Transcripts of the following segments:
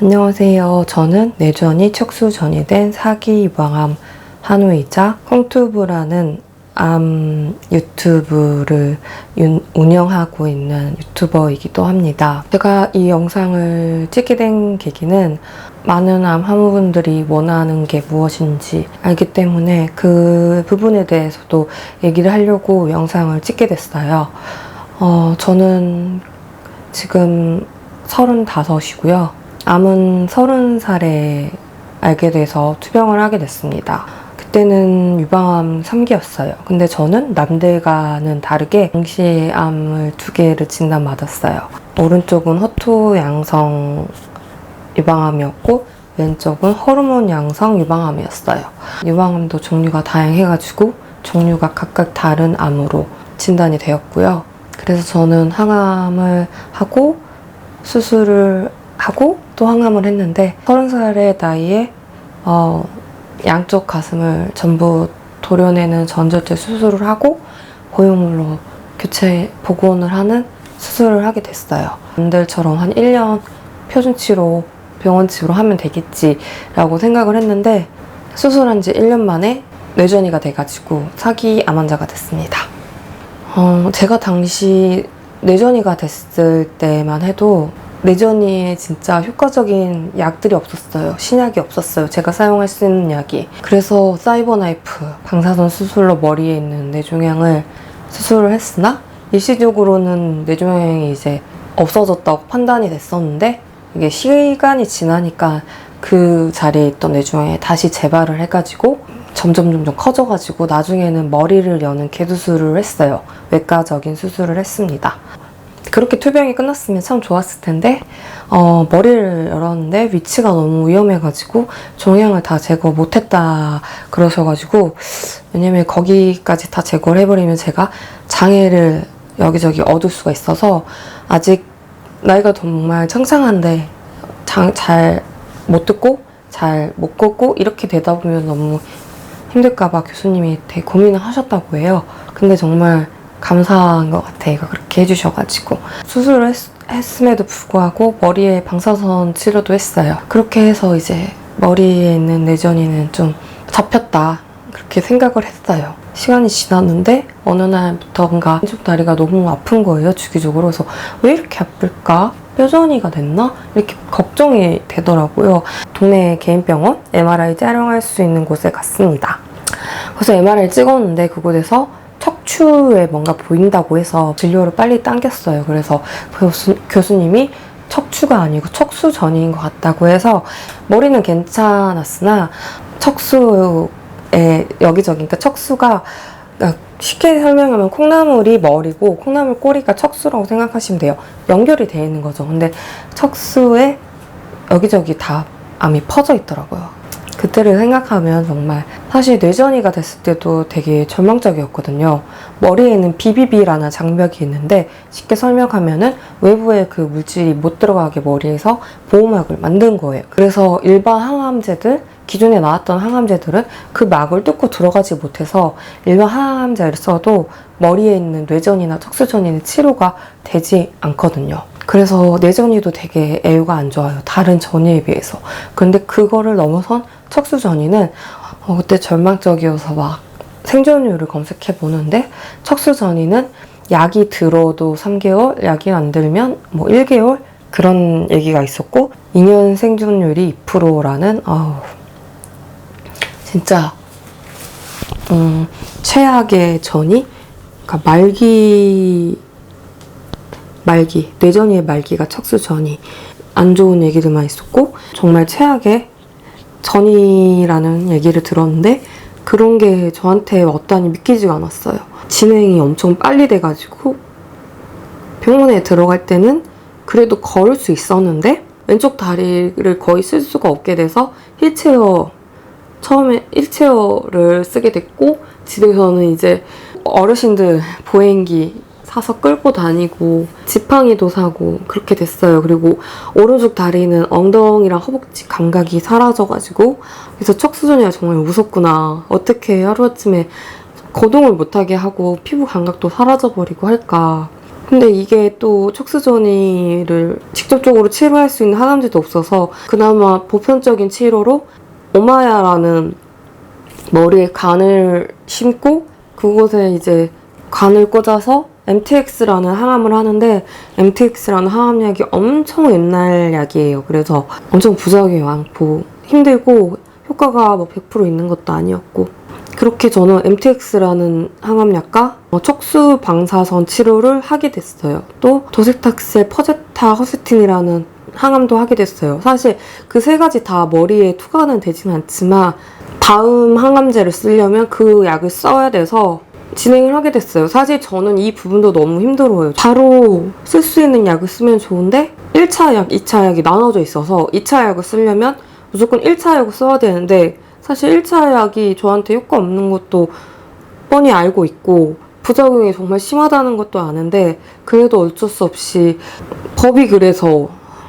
안녕하세요. 저는 내전이 척수전이 된 사기 유방암 한우이자 콩튜브라는 암 유튜브를 윤- 운영하고 있는 유튜버이기도 합니다. 제가 이 영상을 찍게 된 계기는 많은 암 한우분들이 원하는 게 무엇인지 알기 때문에 그 부분에 대해서도 얘기를 하려고 영상을 찍게 됐어요. 어, 저는 지금 35이고요. 암은 30살에 알게 돼서 투병을 하게 됐습니다. 그때는 유방암 3기였어요. 근데 저는 남들과는 다르게 동시에 암을 두 개를 진단받았어요. 오른쪽은 허투 양성 유방암이었고 왼쪽은 호르몬 양성 유방암이었어요. 유방암도 종류가 다양해가지고 종류가 각각 다른 암으로 진단이 되었고요. 그래서 저는 항암을 하고 수술을 하고 또 항암을 했는데 30살의 나이에 어, 양쪽 가슴을 전부 도려내는 전절제 수술을 하고 보형물로 교체 복원을 하는 수술을 하게 됐어요. 남들처럼 한 1년 표준치로 병원치로 하면 되겠지라고 생각을 했는데 수술한 지 1년 만에 뇌전이가 돼가지고 사기 암 환자가 됐습니다. 어, 제가 당시 뇌전이가 됐을 때만 해도 뇌전이에 진짜 효과적인 약들이 없었어요. 신약이 없었어요. 제가 사용할 수 있는 약이. 그래서 사이버 나이프, 방사선 수술로 머리에 있는 뇌종양을 수술을 했으나 일시적으로는 뇌종양이 이제 없어졌다고 판단이 됐었는데 이게 시간이 지나니까 그 자리에 있던 뇌종양이 다시 재발을 해가지고 점점 점점 커져가지고 나중에는 머리를 여는 개수술을 했어요. 외과적인 수술을 했습니다. 그렇게 투병이 끝났으면 참 좋았을 텐데 어, 머리를 열었는데 위치가 너무 위험해가지고 종양을 다 제거 못했다 그러셔가지고 왜냐면 거기까지 다 제거를 해버리면 제가 장애를 여기저기 얻을 수가 있어서 아직 나이가 정말 창창한데 잘 못 듣고 잘 못 걷고 이렇게 되다 보면 너무 힘들까봐 교수님이 되게 고민을 하셨다고 해요. 근데 정말 감사한 것 같아. 얘가 그렇게 해주셔가지고. 수술을 했, 음에도 불구하고 머리에 방사선 치료도 했어요. 그렇게 해서 이제 머리에 있는 뇌전이는 좀 잡혔다. 그렇게 생각을 했어요. 시간이 지났는데 어느 날부터인가 왼쪽 다리가 너무 아픈 거예요. 주기적으로. 그래서 왜 이렇게 아플까? 뼈전이가 됐나? 이렇게 걱정이 되더라고요. 동네 개인 병원 MRI 촬영할 수 있는 곳에 갔습니다. 그래서 MRI 찍었는데 그곳에서 척추에 뭔가 보인다고 해서 진료를 빨리 당겼어요. 그래서 교수, 교수님이 척추가 아니고 척수전이인 것 같다고 해서 머리는 괜찮았으나 척수에 여기저기 그러니까 척수가 그러니까 쉽게 설명하면 콩나물이 머리고 콩나물 꼬리가 척수라고 생각하시면 돼요. 연결이 되어 있는 거죠. 근데 척수에 여기저기 다 암이 퍼져 있더라고요. 그때를 생각하면 정말 사실 뇌전이가 됐을 때도 되게 절망적이었거든요. 머리에는 BBB라는 장벽이 있는데 쉽게 설명하면은 외부에 그 물질이 못 들어가게 머리에서 보호막을 만든 거예요. 그래서 일반 항암제들 기존에 나왔던 항암제들은 그 막을 뚫고 들어가지 못해서 일반 항암제를 써도 머리에 있는 뇌전이나 척수전이는 치료가 되지 않거든요. 그래서 뇌전이도 되게 애유가 안 좋아요. 다른 전이에 비해서. 근데 그거를 넘어선 척수 전이는 어, 그때 절망적이어서 막 생존율을 검색해 보는데 척수 전이는 약이 들어도 3개월, 약이 안 들면 뭐 1개월? 그런 얘기가 있었고 2년 생존율이 2%라는 아우 진짜 음, 최악의 전이 그러니까 말기 말기 뇌전이의 말기가 척수 전이 안 좋은 얘기들만 있었고 정말 최악의 전이라는 얘기를 들었는데 그런 게 저한테 왔다니 믿기지가 않았어요. 진행이 엄청 빨리 돼가지고 병원에 들어갈 때는 그래도 걸을 수 있었는데 왼쪽 다리를 거의 쓸 수가 없게 돼서 힐체어 처음에 힐체어를 쓰게 됐고 집에서는 이제 어르신들 보행기 사서 끌고 다니고 지팡이도 사고 그렇게 됐어요. 그리고 오른쪽 다리는 엉덩이랑 허벅지 감각이 사라져가지고 그래서 척수전이가 정말 무섭구나. 어떻게 하루아침에 거동을 못하게 하고 피부 감각도 사라져버리고 할까. 근데 이게 또 척수전이를 직접적으로 치료할 수 있는 항암제도 없어서 그나마 보편적인 치료로 오마야라는 머리에 간을 심고 그곳에 이제 간을 꽂아서 MTX라는 항암을 하는데 MTX라는 항암약이 엄청 옛날 약이에요. 그래서 엄청 부작용이 많고 힘들고 효과가 뭐 100% 있는 것도 아니었고 그렇게 저는 MTX라는 항암약과 어, 척수 방사선 치료를 하게 됐어요. 또 도색탁세 퍼제타 허스틴이라는 항암도 하게 됐어요. 사실 그 세 가지 다 머리에 투과는 되진 않지만 다음 항암제를 쓰려면 그 약을 써야 돼서 진행을 하게 됐어요. 사실 저는 이 부분도 너무 힘들어요. 바로 쓸 수 있는 약을 쓰면 좋은데 1차 약, 2차 약이 나눠져 있어서 2차 약을 쓰려면 무조건 1차 약을 써야 되는데 사실 1차 약이 저한테 효과 없는 것도 뻔히 알고 있고 부작용이 정말 심하다는 것도 아는데 그래도 어쩔 수 없이 법이 그래서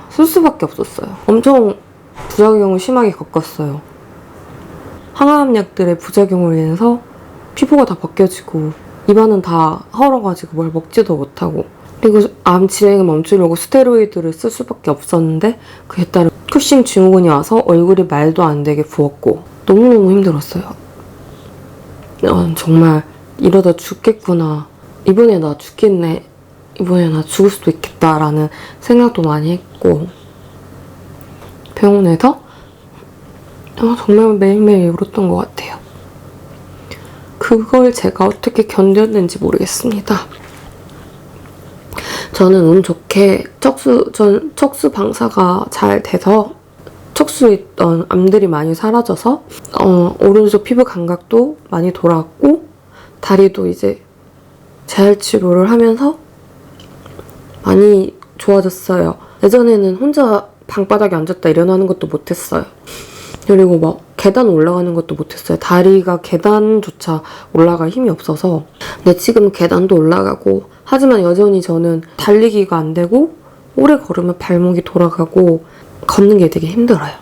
쓸 수밖에 없었어요. 엄청 부작용을 심하게 겪었어요. 항암약들의 부작용으로 인해서 피부가 다 벗겨지고 입안은 다 헐어가지고 뭘 먹지도 못하고 그리고 암 진행을 멈추려고 스테로이드를 쓸 수밖에 없었는데 그에 따른 쿠싱 증후군이 와서 얼굴이 말도 안 되게 부었고 너무너무 힘들었어요. 난 정말 이러다 죽겠구나. 이번에 나 죽겠네. 이번에 나 죽을 수도 있겠다라는 생각도 많이 했고 병원에서 아, 정말 매일매일 울었던 것 같아요. 그걸 제가 어떻게 견뎠는지 모르겠습니다. 저는 운 좋게 척수, 전, 척수 방사가 잘 돼서 척수에 있던 암들이 많이 사라져서 어, 오른쪽 피부 감각도 많이 돌아왔고 다리도 이제 재활 치료를 하면서 많이 좋아졌어요. 예전에는 혼자 방바닥에 앉았다 일어나는 것도 못했어요. 그리고 막 계단 올라가는 것도 못했어요. 다리가 계단조차 올라갈 힘이 없어서. 근데 지금 계단도 올라가고 하지만 여전히 저는 달리기가 안 되고 오래 걸으면 발목이 돌아가고 걷는 게 되게 힘들어요.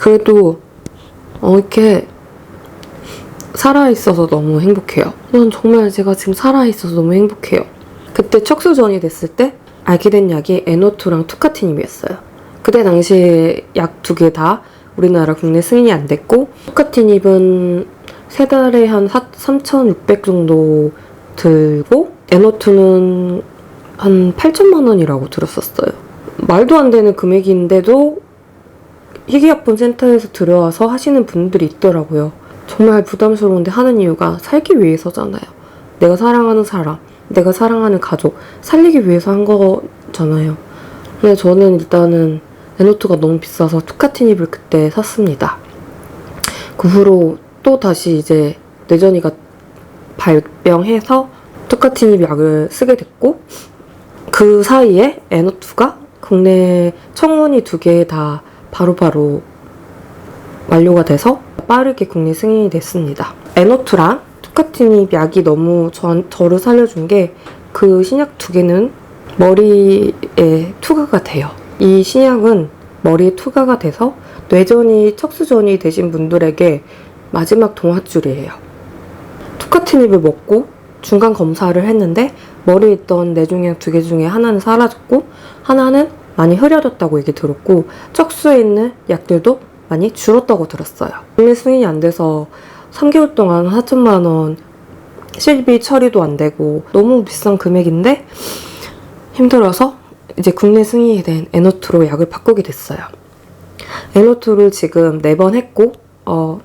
그래도 어, 이렇게 살아있어서 너무 행복해요. 전 정말 제가 지금 살아있어서 너무 행복해요. 그때 척수전이 됐을 때 알게 된 약이 에노투랑 투카티닙이었어요. 그때 당시에 약두 개 다 우리나라 국내 승인이 안 됐고 투카티닙은 세 달에 한 3,600 정도 들고 에노투는 한 8천만 원이라고 들었었어요. 말도 안 되는 금액인데도 희귀약품 센터에서 들어와서 하시는 분들이 있더라고요. 정말 부담스러운데 하는 이유가 살기 위해서잖아요. 내가 사랑하는 사람, 내가 사랑하는 가족, 살리기 위해서 한 거잖아요. 근데 저는 일단은 에노트가 너무 비싸서 투카티닙을 그때 샀습니다. 그 후로 또 다시 이제 뇌전이가 발병해서 투카티닙 약을 쓰게 됐고 그 사이에 에노투가 국내 청원이 두 개 다 바로바로 완료가 돼서 빠르게 국내 승인이 됐습니다. 에노투랑 투카티닙 약이 너무 저, 저를 살려준 게 그 신약 두 개는 머리에 투과가 돼요. 이 신약은 머리에 투과가 돼서 뇌전이 척수전이 되신 분들에게 마지막 동화줄이에요. 투카티닙을 먹고 중간 검사를 했는데 머리에 있던 뇌종양 두 개 중에 하나는 사라졌고 하나는 많이 흐려졌다고 얘기 들었고 척수에 있는 약들도 많이 줄었다고 들었어요. 국내 승인이 안 돼서 3개월 동안 4천만 원 실비 처리도 안 되고 너무 비싼 금액인데 힘들어서 이제 국내 승인이 된 에노투로 약을 바꾸게 됐어요. 에노투를 지금 네 번 했고 어,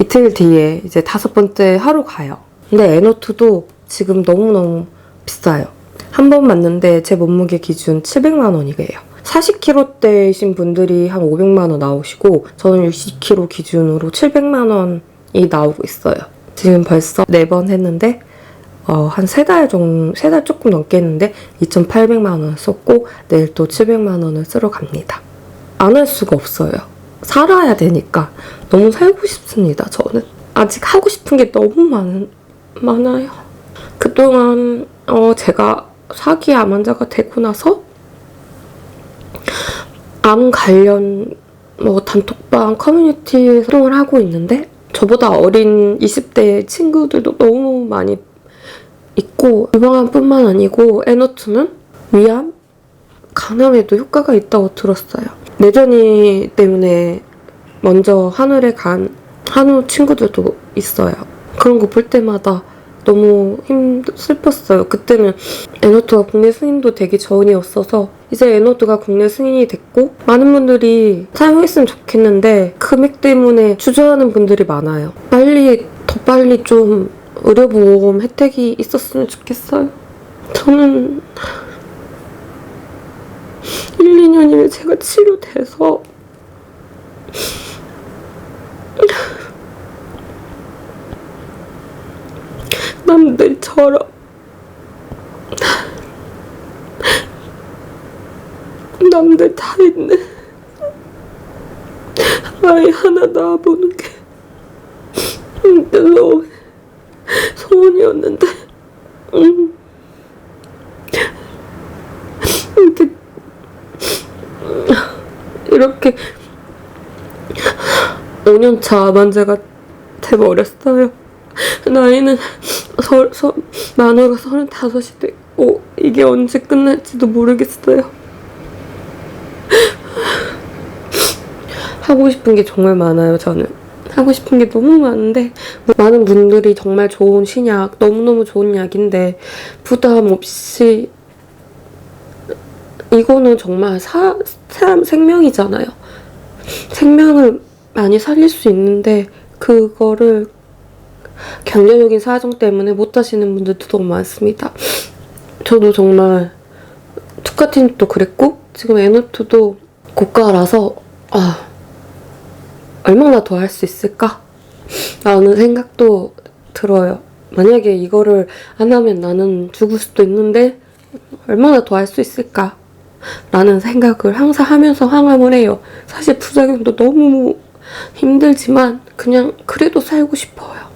이틀 뒤에 이제 다섯 번째 하루 가요. 근데 에노투도 지금 너무너무 비싸요. 한 번 맞는데 제 몸무게 기준 700만 원이래요. 40kg대이신 분들이 한 500만 원 나오시고 저는 60kg 기준으로 700만 원이 나오고 있어요. 지금 벌써 네 번 했는데 어, 한 세 달 정도, 세 달 조금 넘게 했는데 2,800만 원 썼고 내일 또 700만 원을 쓰러 갑니다. 안 할 수가 없어요. 살아야 되니까 너무 살고 싶습니다. 저는 아직 하고 싶은 게 너무 많, 많아요. 그동안 어, 제가 사기 암 환자가 되고 나서 암 관련 뭐 단톡방 커뮤니티에 활동을 하고 있는데 저보다 어린 20대 친구들도 너무 많이 있고 유방암뿐만 아니고 에너트는 위암, 간암에도 효과가 있다고 들었어요. 내전이 때문에 먼저 하늘에 간 한우 친구들도 있어요. 그런 거 볼 때마다 너무 힘 슬펐어요. 그때는 에너트가 국내 승인도 되기 전이었어서 이제 에너트가 국내 승인이 됐고 많은 분들이 사용했으면 좋겠는데 금액 때문에 주저하는 분들이 많아요. 빨리 더 빨리 좀 의료보험 혜택이 있었으면 좋겠어요. 저는 1, 2년이면 제가 치료돼서 남들처럼 남들 다 있는 아이 하나 낳아보는 게 너무 소원이었는데 음. 이렇게 이렇게 5년차 암환자가 돼버렸어요. 나이는 서, 서, 만으로 35이 됐고 이게 언제 끝날지도 모르겠어요. 하고 싶은 게 정말 많아요, 저는. 하고 싶은 게 너무 많은데 많은 분들이 정말 좋은 신약, 너무너무 좋은 약인데 부담 없이 이거는 정말 사, 사람 생명이잖아요. 생명을 많이 살릴 수 있는데 그거를 경제적인 사정 때문에 못 하시는 분들도 너무 많습니다. 저도 정말 투카틴도 그랬고 지금 에너트도 고가라서 아 얼마나 더 할 수 있을까? 라는 생각도 들어요. 만약에 이거를 안 하면 나는 죽을 수도 있는데 얼마나 더 할 수 있을까? 라는 생각을 항상 하면서 항암을 해요. 사실 부작용도 너무 힘들지만 그냥 그래도 살고 싶어요.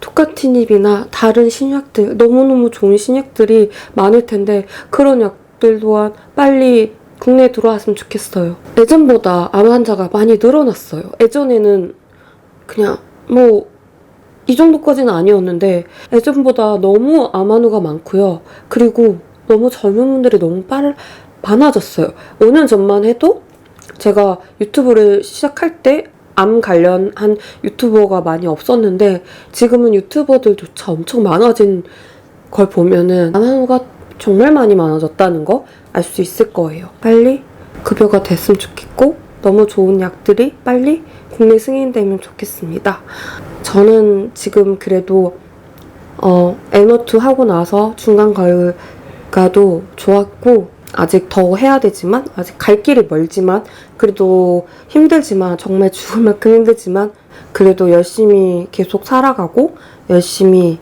토카티닙이나 다른 신약들 너무너무 좋은 신약들이 많을 텐데 그런 약들 또한 빨리 국내에 들어왔으면 좋겠어요. 예전보다 암 환자가 많이 늘어났어요. 예전에는 그냥 뭐 이 정도까지는 아니었는데 예전보다 너무 암 환우가 많고요. 그리고 너무 젊은 분들이 너무 빠르, 많아졌어요. 5년 전만 해도 제가 유튜브를 시작할 때 암 관련한 유튜버가 많이 없었는데 지금은 유튜버들조차 엄청 많아진 걸 보면은 암 환우가 정말 많이 많아졌다는 거 알 수 있을 거예요. 빨리 급여가 됐으면 좋겠고 너무 좋은 약들이 빨리 국내 승인되면 좋겠습니다. 저는 지금 그래도 어, 에너투 하고 나서 중간 결과도 좋았고 아직 더 해야 되지만 아직 갈 길이 멀지만 그래도 힘들지만 정말 죽을 만큼 힘들지만 그래도 열심히 계속 살아가고 열심히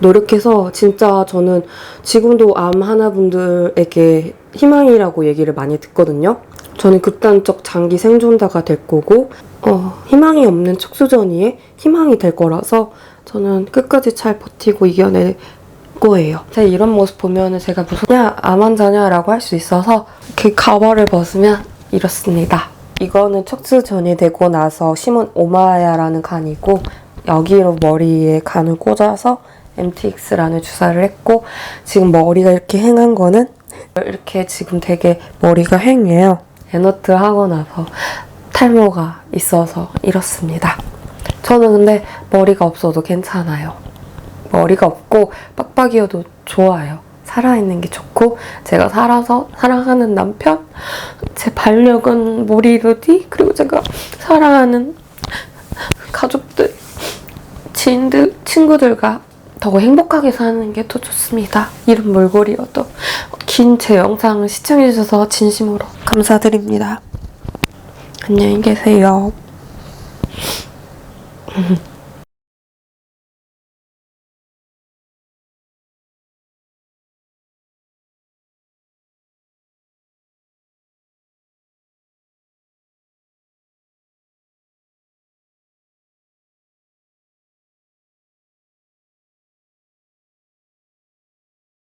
노력해서 진짜 저는 지금도 암 하나분들에게 희망이라고 얘기를 많이 듣거든요. 저는 극단적 장기 생존자가 될 거고 어, 희망이 없는 척수전이에 희망이 될 거라서 저는 끝까지 잘 버티고 이겨낼 거예요. 제 이런 모습 보면 제가 무슨 야, 암 환자냐라고 할 수 있어서 이렇게 가발을 벗으면 이렇습니다. 이거는 척수전이 되고 나서 심은 오마야라는 간이고 여기로 머리에 간을 꽂아서 MTX라는 주사를 했고 지금 머리가 이렇게 행한 거는 이렇게 지금 되게 머리가 행해요. 에너트 하고 나서 탈모가 있어서 이렇습니다. 저는 근데 머리가 없어도 괜찮아요. 머리가 없고 빡빡이어도 좋아요. 살아있는 게 좋고 제가 살아서 사랑하는 남편, 제 반려견 모리루디 그리고 제가 사랑하는 가족들, 지인들, 친구들과 더 행복하게 사는 게더 좋습니다. 이런 몰골이어도 긴 제 영상을 시청해주셔서 진심으로 감사드립니다. 안녕히 계세요.